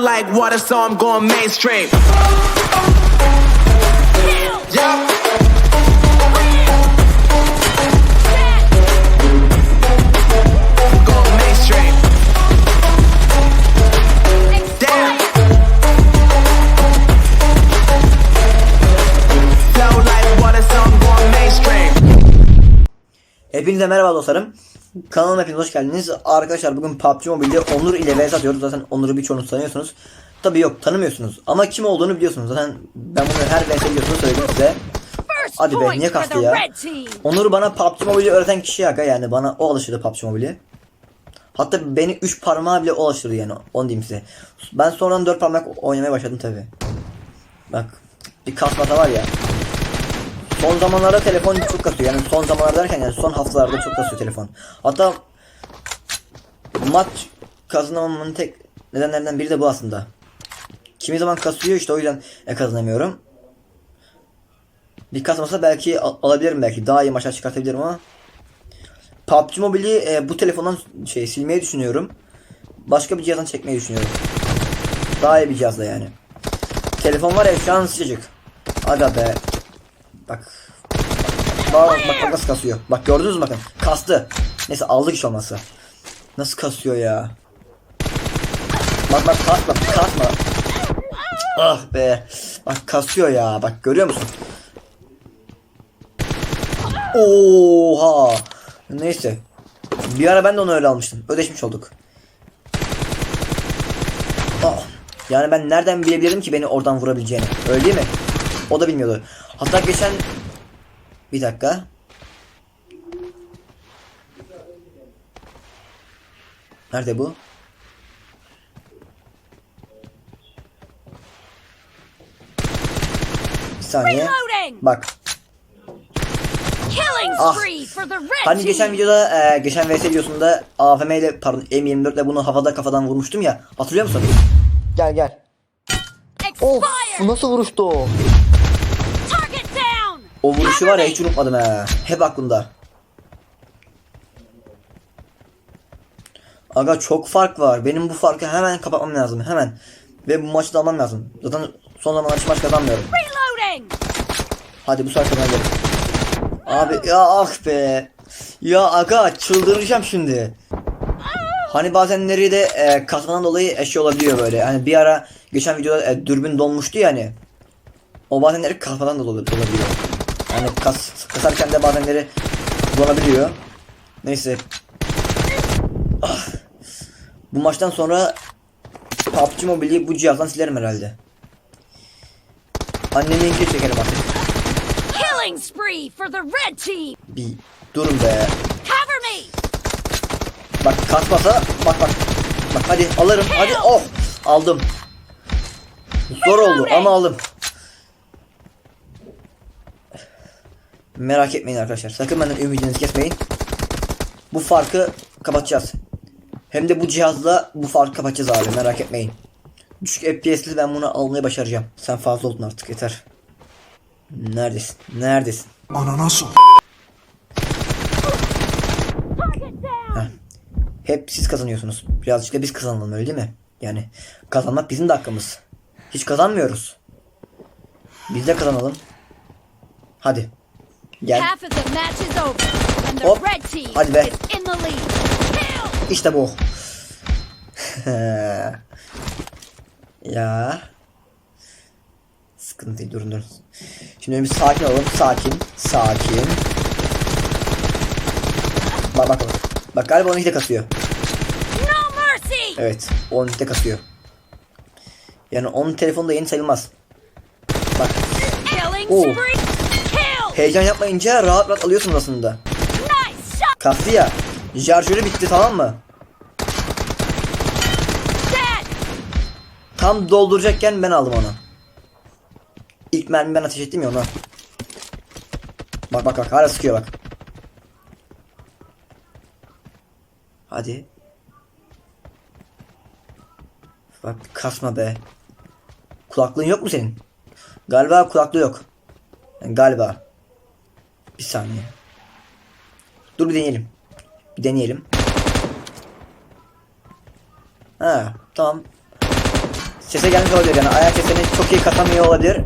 like water, so I'm going mainstream. Yeah. Going mainstream. Damn. Flow like water, so I'm going mainstream. Hepinize merhaba dostlarım. Kanalıma hepiniz hoş geldiniz. Arkadaşlar bugün PUBG Mobile'de Onur ile vs atıyoruz. Zaten Onur'u birçoğunuz tanıyorsunuz. Tabi yok tanımıyorsunuz. Ama kim olduğunu biliyorsunuz. Zaten ben bunu her vs videosunda söyledim size. Hadi be niye kastı ya? Onur bana PUBG Mobile'i öğreten kişi aga yani bana o alıştırdı PUBG Mobile'i. Hatta beni 3 parmağı bile o alıştırdı yani onu diyeyim size. Ben sonradan 4 parmak oynamaya başladım tabi. Bak bir kasmata var ya. Son zamanlarda telefon çok kasıyor. Yani son zamanlar derken yani son haftalarda çok kasıyor telefon. Hatta maç kazanamamın tek nedenlerinden biri de bu aslında. Kimi zaman kasıyor işte o yüzden e, kazanamıyorum. Bir kasmasa belki al- alabilirim belki. Daha iyi maçlar çıkartabilirim ama PUBG Mobile'i e, bu telefondan şey silmeyi düşünüyorum. Başka bir cihazdan çekmeyi düşünüyorum. Daha iyi bir cihazla yani. Telefon var ya şu an sıcacık. Aga be. Bak. Bak bak, bak nasıl kasıyor. Bak gördünüz mü bakın. Kastı. Neyse aldık hiç olmazsa. Nasıl kasıyor ya. Bak bak kasma kasma. Ah be. Bak kasıyor ya. Bak görüyor musun? Oha. Neyse. Bir ara ben de onu öyle almıştım. Ödeşmiş olduk. Ah. Yani ben nereden bilebilirim ki beni oradan vurabileceğini. Öyle değil mi? O da bilmiyordu. Hatta geçen... Bir dakika. Nerede bu? Bir saniye. Bak. Ah. Hani geçen videoda, e, geçen VS videosunda AFM ile pardon M24 ile bunu havada kafadan vurmuştum ya. Hatırlıyor musun? Gel gel. Of nasıl vuruştu o? O vuruşu var ya hiç unutmadım he. Hep aklımda. Aga çok fark var. Benim bu farkı hemen kapatmam lazım. Hemen. Ve bu maçı da almam lazım. Zaten son zamanlar hiç maç kazanmıyorum. Reloading! Hadi bu sefer kazanabilirim. Abi ya ah be. Ya aga çıldıracağım şimdi. Hani bazenleri de e, kasmadan dolayı eşya olabiliyor böyle. Hani bir ara geçen videoda e, dürbün donmuştu ya hani. O bazenleri kasmadan da olabiliyor. Yani kas, kasarken de bazenleri donabiliyor. Neyse. Ah. Bu maçtan sonra PUBG Mobile'i bu cihazdan silerim herhalde. Anneminkini çekerim artık. Killing spree for the red team! Bir durun be. Cover me! Bak kasmasa bak bak. Bak hadi alırım hadi oh aldım. Zor oldu ama aldım. Merak etmeyin arkadaşlar. Sakın benden ümidinizi kesmeyin. Bu farkı kapatacağız. Hem de bu cihazla bu farkı kapatacağız abi merak etmeyin. Düşük FPS'li ben bunu almayı başaracağım. Sen fazla oldun artık yeter. Neredesin? Neredesin? Ananas down! Hep siz kazanıyorsunuz. Birazcık da biz kazanalım öyle değil mi? Yani kazanmak bizim de hakkımız. Hiç kazanmıyoruz. Biz de kazanalım. Hadi. Gel. Half of the match is over, and the Hop. red team Hadi be. is in the lead. Kill! İşte bu. ya. Sıkıntı değil durun durun. Şimdi bir sakin olalım. Sakin. Sakin. Bak bak bak. Bak galiba onunki de kasıyor. No mercy! Evet. Onunki de kasıyor. Yani onun telefonu da yeni sayılmaz. Bak. Oh. Kill! Heyecan yapmayınca rahat rahat alıyorsun aslında. Kastı ya. Şarjörü bitti tamam mı? Tam dolduracakken ben aldım onu. İlk mermi ben ateş ettim ya ona. Bak bak bak hala sıkıyor bak. Hadi. Bak kasma be. Kulaklığın yok mu senin? Galiba kulaklığı yok. Yani galiba. Bir saniye. Dur bir deneyelim. Bir deneyelim. Ha tamam. Sese gelmiş olabilir yani ayak sesini çok iyi katamıyor olabilir.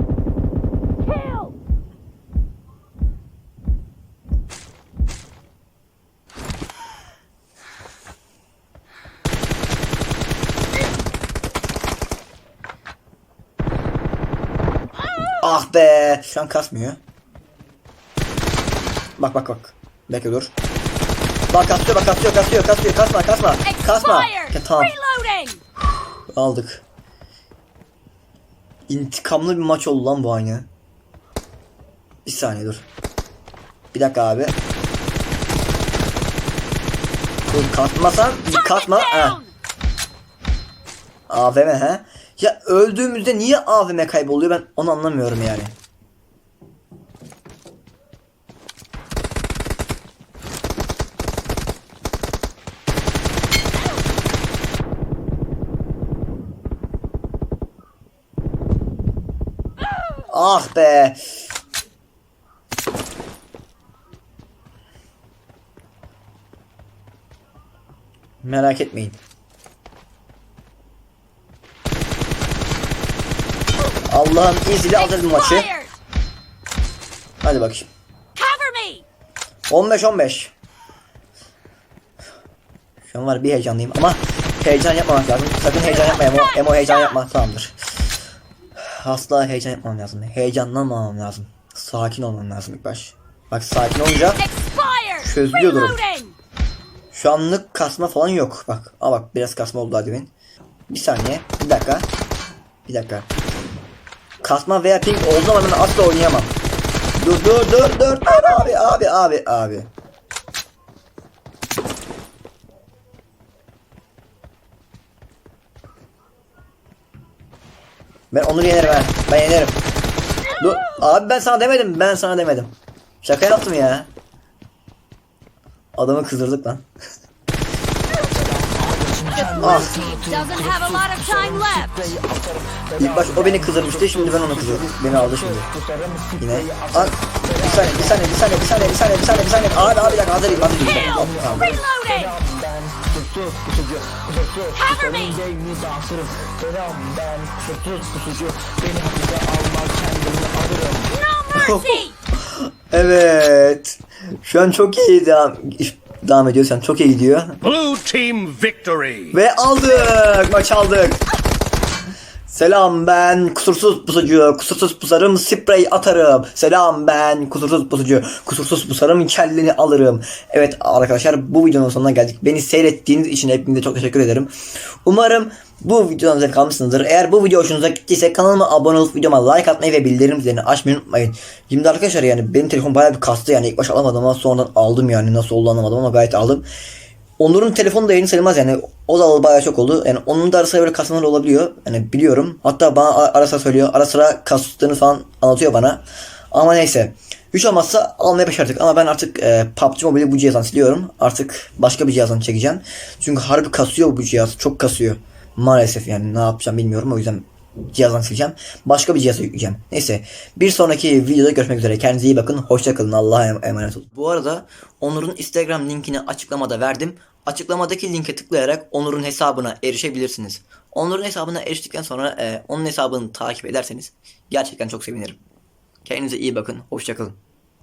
Ah be. Şu an kasmıyor. Bak bak bak. Bekle dur. Bak kasıyor bak kasıyor kasıyor kasıyor kasma kasma. Kasma. Ya, tamam aldık. İntikamlı bir maç oldu lan bu aynı. Bir saniye dur. Bir dakika abi. Dur kasmasan kasma. Ha. AVM he? Ya öldüğümüzde niye AVM kayboluyor ben onu anlamıyorum yani. Ah be. Merak etmeyin. Allah'ın izniyle alırız bu maçı. Hadi bakayım. Cover me! 15-15. Şu an var bir heyecanlıyım ama heyecan yapmamak lazım. Sakın heyecan yapma Emo. Emo heyecan yapma. Tamamdır. Asla heyecan yapmam lazım. Heyecanlanmamam lazım. Sakin olmam lazım ilk baş. Bak sakin olunca! Çözülüyor durum. Şu anlık kasma falan yok. Bak. Aa bak biraz kasma oldu hadi benim. Bir saniye. Bir dakika. Bir dakika. Kasma veya ping olduğu zaman ben asla oynayamam. Dur dur dur dur dur abi abi abi abi. Ben Onur'u yenerim ben. Ben yenerim. Dur. Abi ben sana demedim. Ben sana demedim. Şaka yaptım ya. Adamı kızdırdık lan. ah. İlk baş o beni kızdırmıştı. Şimdi ben onu kızdırdım. Beni aldı şimdi. Yine. Bir saniye, bir saniye, bir saniye, bir saniye, bir saniye, bir saniye, bir saniye. Abi abi bir dakika! Tamam, tamam. Reloading! Cover me! No mercy! Evet. Şu an çok iyi devam, devam ediyor. Sen çok iyi gidiyor. Blue team victory. Ve aldık. Maç aldık. Selam ben kusursuz pusucu, kusursuz pusarım, sprey atarım. Selam ben kusursuz pusucu, kusursuz pusarım, kelleni alırım. Evet arkadaşlar bu videonun sonuna geldik. Beni seyrettiğiniz için hepinize çok teşekkür ederim. Umarım bu videodan zevk almışsınızdır. Eğer bu video hoşunuza gittiyse kanalıma abone olup videoma like atmayı ve bildirim zilini açmayı unutmayın. Şimdi arkadaşlar yani benim telefon bayağı bir kastı yani ilk başta alamadım ama sonradan aldım yani nasıl oldu anlamadım ama gayet aldım. Onur'un telefonu da yayın sayılmaz yani. O da bayağı çok oldu. Yani onun da ara sıra böyle kasmalar olabiliyor. Yani biliyorum. Hatta bana ara sıra söylüyor. Ara sıra kastığını falan anlatıyor bana. Ama neyse. Hiç olmazsa almayı başardık. Ama ben artık e, PUBG Mobile'i bu cihazdan siliyorum. Artık başka bir cihazdan çekeceğim. Çünkü harbi kasıyor bu cihaz. Çok kasıyor. Maalesef yani ne yapacağım bilmiyorum. O yüzden cihazdan sileceğim. Başka bir cihaza yükleyeceğim. Neyse. Bir sonraki videoda görüşmek üzere. Kendinize iyi bakın. Hoşça kalın. Allah'a em- emanet olun. Bu arada Onur'un Instagram linkini açıklamada verdim. Açıklamadaki linke tıklayarak Onur'un hesabına erişebilirsiniz. Onur'un hesabına eriştikten sonra e, onun hesabını takip ederseniz gerçekten çok sevinirim. Kendinize iyi bakın. Hoşça kalın.